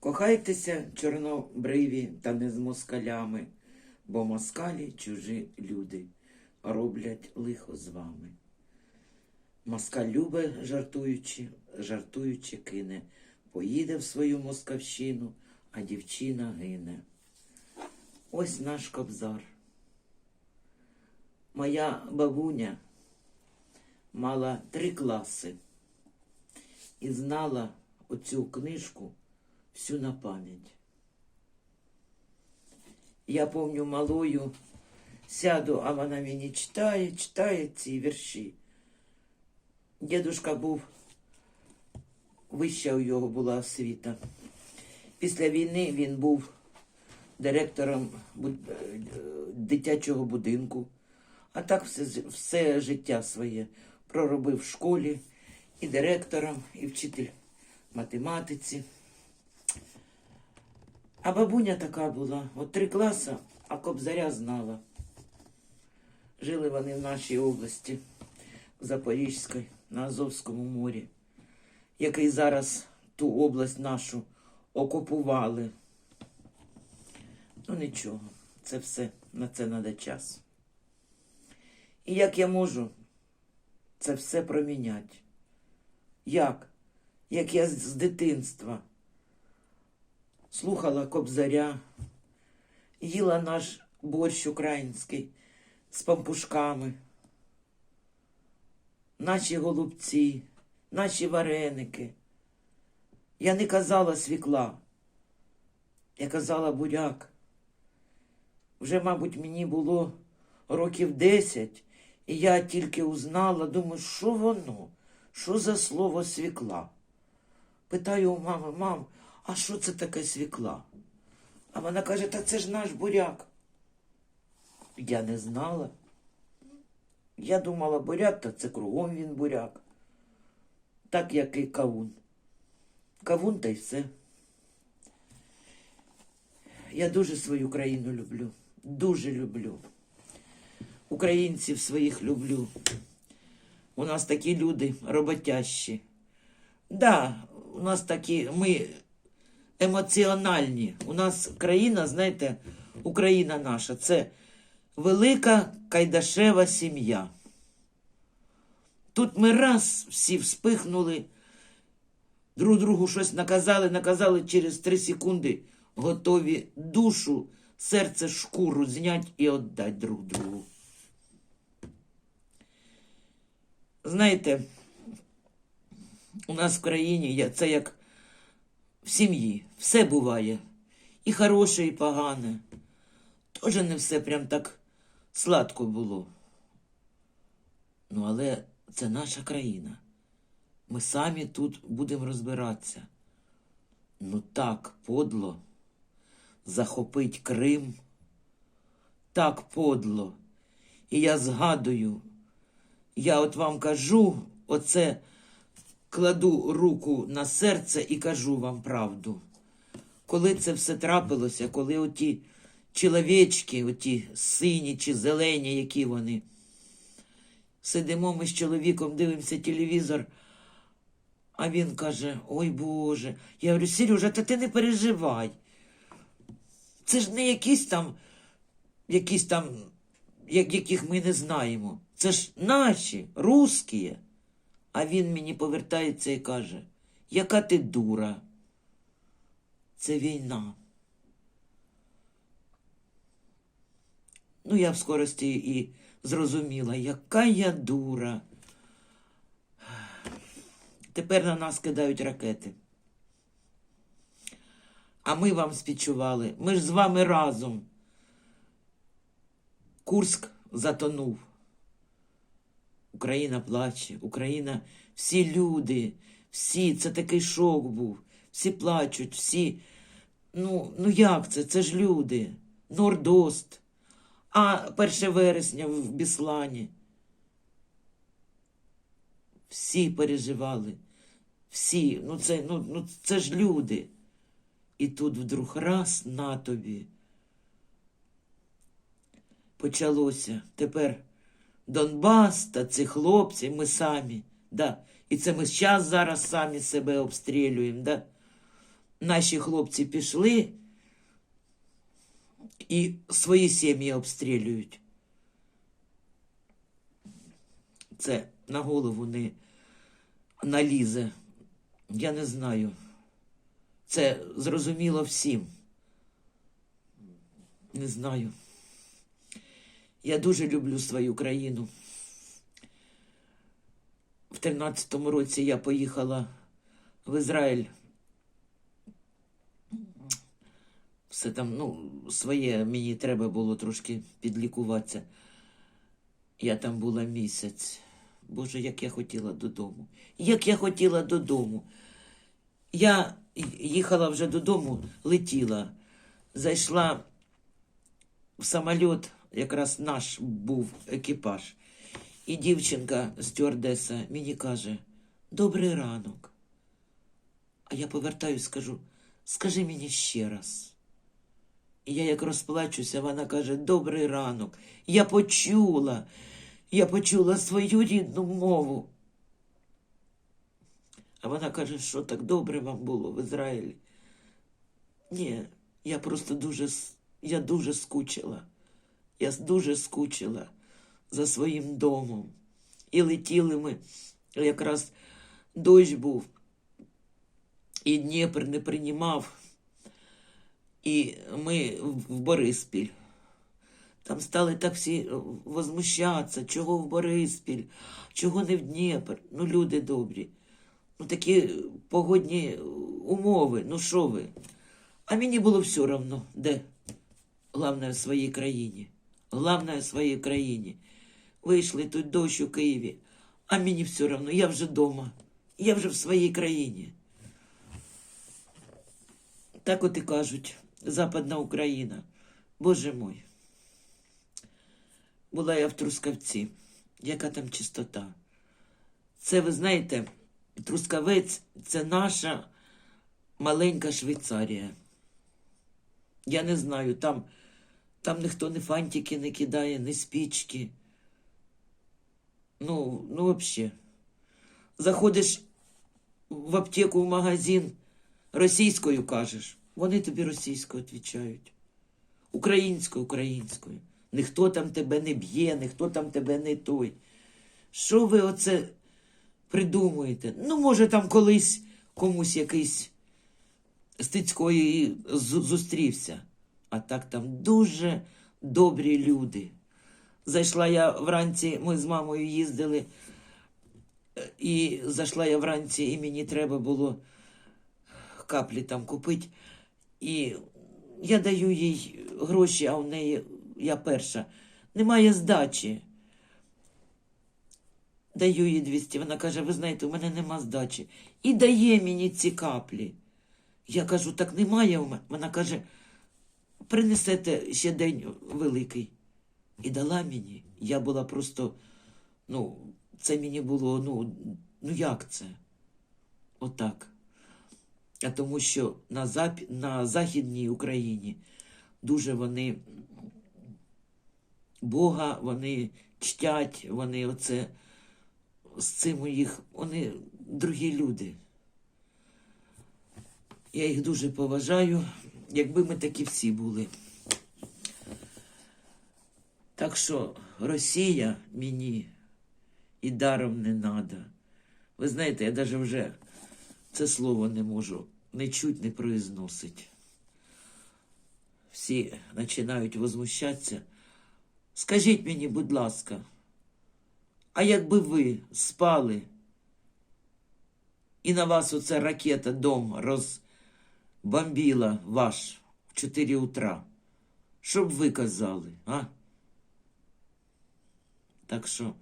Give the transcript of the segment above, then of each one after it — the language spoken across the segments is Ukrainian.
Кохайтеся, чорнобриві, та не з москалями, бо москалі чужі люди роблять лихо з вами. Москаль любе, жартуючи, жартуючи кине, поїде в свою москавщину, а дівчина гине. Ось наш кобзар. Моя бабуня мала три класи і знала оцю книжку всю на пам'ять. Я помню малою, сяду, а вона мені читає, читає ці вірші. Дідушка був, вища у його була освіта. Після війни він був директором е, дитячого будинку, а так все, все життя своє проробив в школі і директором, і вчитель математиці. А бабуня така була, от три класи, а кобзаря знала. Жили вони в нашій області, Запорізькій, на Азовському морі, який зараз ту область нашу окупували. Ну нічого, це все, на це треба час. І як я можу це все проміняти? Як? Як я з дитинства слухала кобзаря, їла наш борщ український з пампушками, наші голубці, наші вареники. Я не казала свікла, я казала буряк. Вже, мабуть, мені було років десять, і я тільки узнала, думаю, що воно, що за слово свікла. Питаю у мами, мам, а що це таке свікла? А вона каже, та це ж наш буряк. Я не знала. Я думала, буряк, та це кругом він буряк. Так як і кавун. Кавун та й все. Я дуже свою країну люблю. Дуже люблю. Українців своїх люблю. У нас такі люди роботящі. Да, у нас такі, ми емоціональні. У нас країна, знаєте, Україна наша це велика кайдашева сім'я. Тут ми раз всі вспихнули, друг другу щось наказали, наказали через три секунди готові душу, серце, шкуру знять і віддати друг другу. Знаєте, у нас в країні це як в сім'ї. Все буває. І хороше, і погане. Тоже не все прям так сладко було. Ну, але це наша країна. Ми самі тут будемо розбиратися. Ну так подло. Захопить Крим. Так подло. І я згадую, я от вам кажу, оце кладу руку на серце і кажу вам правду. Коли це все трапилося, коли оті чоловічки, оті сині чи зелені, які вони. Сидимо ми з чоловіком, дивимося телевізор, а він каже: Ой Боже. Я говорю, Сережа, та ти не переживай. Це ж не якісь там, якісь там, яких ми не знаємо. Це ж наші, русські. А він мені повертається і каже, яка ти дура. Це війна. Ну, я в скорості і зрозуміла, яка я дура. Тепер на нас кидають ракети. А ми вам співчували. Ми ж з вами разом. Курск затонув. Україна плаче, Україна, всі люди, всі, це такий шок був. Всі плачуть, всі. Ну, ну як це? Це ж люди. Нордост. А 1 вересня в Біслані. Всі переживали. Всі. Ну це, ну, ну, це ж люди. І тут вдруг раз на тобі. Почалося. Тепер Донбас та ці хлопці, ми самі. Да. І це ми зараз зараз самі себе обстрілюємо. Да? наші хлопці пішли і свої сім'ї обстрілюють. Це на голову не налізе. Я не знаю. Це зрозуміло всім. Не знаю. Я дуже люблю свою країну. В 13-му році я поїхала в Ізраїль. Все там, ну, своє мені треба було трошки підлікуватися. Я там була місяць. Боже, як я хотіла додому. Як я хотіла додому. Я їхала вже додому, летіла, зайшла в самоліт, якраз наш був екіпаж. І дівчинка стюардеса мені каже: Добрий ранок. А я повертаюсь, скажу, скажи мені ще раз. І я як розплачуся, вона каже: Добрий ранок. Я почула, я почула свою рідну мову. А вона каже, що так добре вам було в Ізраїлі. Ні, я просто дуже, я дуже скучила. Я дуже скучила за своїм домом. І летіли ми, якраз дощ був, і Дніпр не приймав. І ми в Бориспіль. Там стали так всі е, возмущатися, чого в Бориспіль, чого не в Дніпр. Ну, люди добрі. Ну, такі погодні умови, ну що ви? А мені було все одно, де. Главное в своїй країні. Главное в своїй країні. Вийшли тут дощ у Києві, а мені все одно, я вже вдома. Я вже в своїй країні. Так от і кажуть, Западна Україна. Боже мой. Була я в Трускавці. Яка там чистота? Це, ви знаєте, Трускавець це наша маленька Швейцарія. Я не знаю, там, там ніхто ні фантики не кидає, ні спічки. Ну, ну, взагалі. Заходиш в аптеку, в магазин, російською кажеш, вони тобі російською відповідають. Українською, українською. Ніхто там тебе не б'є, ніхто там тебе не той. Що ви оце придумуєте? Ну, може, там колись комусь якийсь з- зустрівся. А так там дуже добрі люди. Зайшла я вранці, ми з мамою їздили, і зайшла я вранці, і мені треба було каплі там купити. І я даю їй гроші, а в неї я перша. Немає здачі. Даю їй 200. Вона каже: ви знаєте, у мене нема здачі. І дає мені ці каплі. Я кажу, так немає у мене. Вона каже, принесете ще день великий. І дала мені. Я була просто, ну, це мені було, ну, ну як це? Отак. А тому що на, зап... на Західній Україні дуже вони Бога, вони чтять, вони оце з цим у їх, вони другі люди. Я їх дуже поважаю, якби ми такі всі були. Так що Росія мені і даром не надо. Ви знаєте, я навіть вже це слово не можу не чуть не произносить. Всі починають возмущатися. Скажіть мені, будь ласка, а якби ви спали, і на вас оця ракета дом розбомбіла ваш в 4 утра, що б ви казали, а? Так що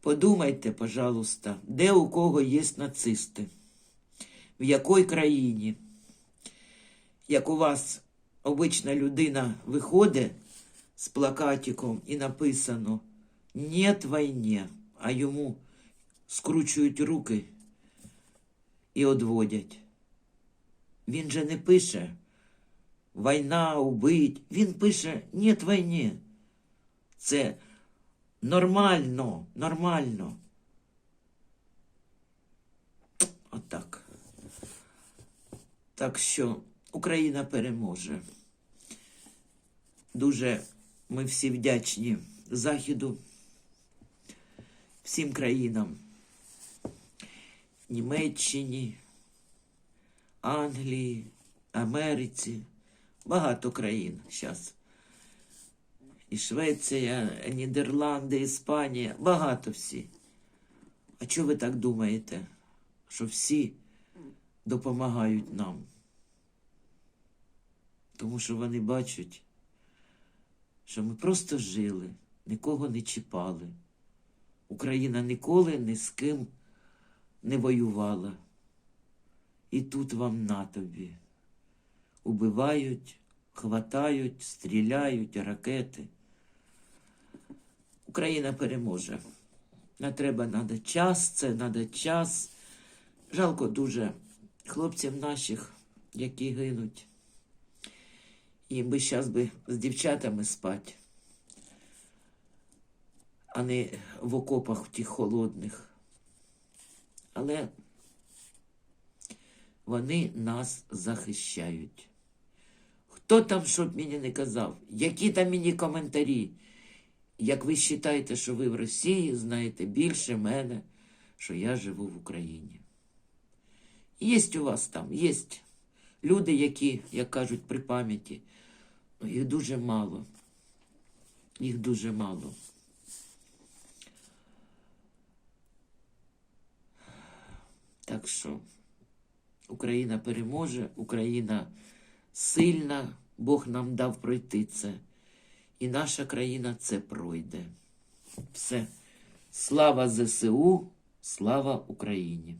подумайте, пожалуйста, де у кого є нацисти, в якій країні, як у вас обична людина виходить з плакатиком і написано «Нет війні», а йому скручують руки і одводять. Він же не пише «Війна, убить», він пише «Нет війні». Це нормально, нормально. Отак. Так що Україна переможе. Дуже ми всі вдячні Західу, всім країнам, Німеччині, Англії, Америці, багато країн зараз. І Швеція, Нідерланди, Іспанія, багато всі. А чого ви так думаєте, що всі допомагають нам? Тому що вони бачать, що ми просто жили, нікого не чіпали. Україна ніколи ні з ким не воювала. І тут вам на тобі. Убивають, хватають, стріляють, ракети. Україна переможе. Не треба надо час, це надо час. Жалко дуже хлопців наших, які гинуть. Їм би зараз би з дівчатами спати, а не в окопах тих холодних. Але вони нас захищають. Хто там що б мені не казав? Які там мені коментарі? Як ви вважаєте, що ви в Росії знаєте більше мене, що я живу в Україні? Є у вас там, є люди, які, як кажуть, при пам'яті, їх дуже мало. Їх дуже мало. Так що Україна переможе, Україна сильна, Бог нам дав пройти це. І наша країна це пройде. Все. Слава ЗСУ, слава Україні!